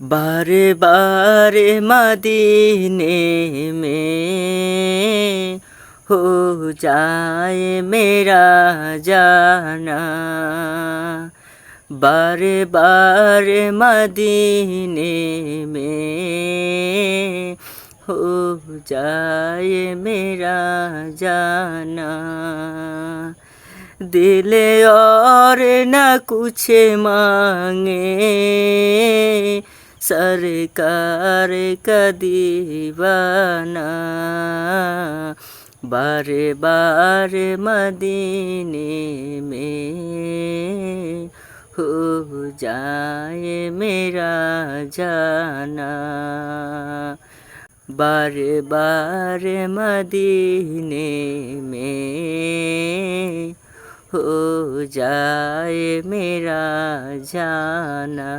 बारे बारे मदीने में हो जाए मेरा जाना बारे बारे मदीने में हो जाए मेरा जाना दिले और न कुछ मांगे সরকার কদিবানা বারে বারে মদিনে মে হো যায় মেরা জানা বারে বারে মদিনে মে হো যায় মেরা জানা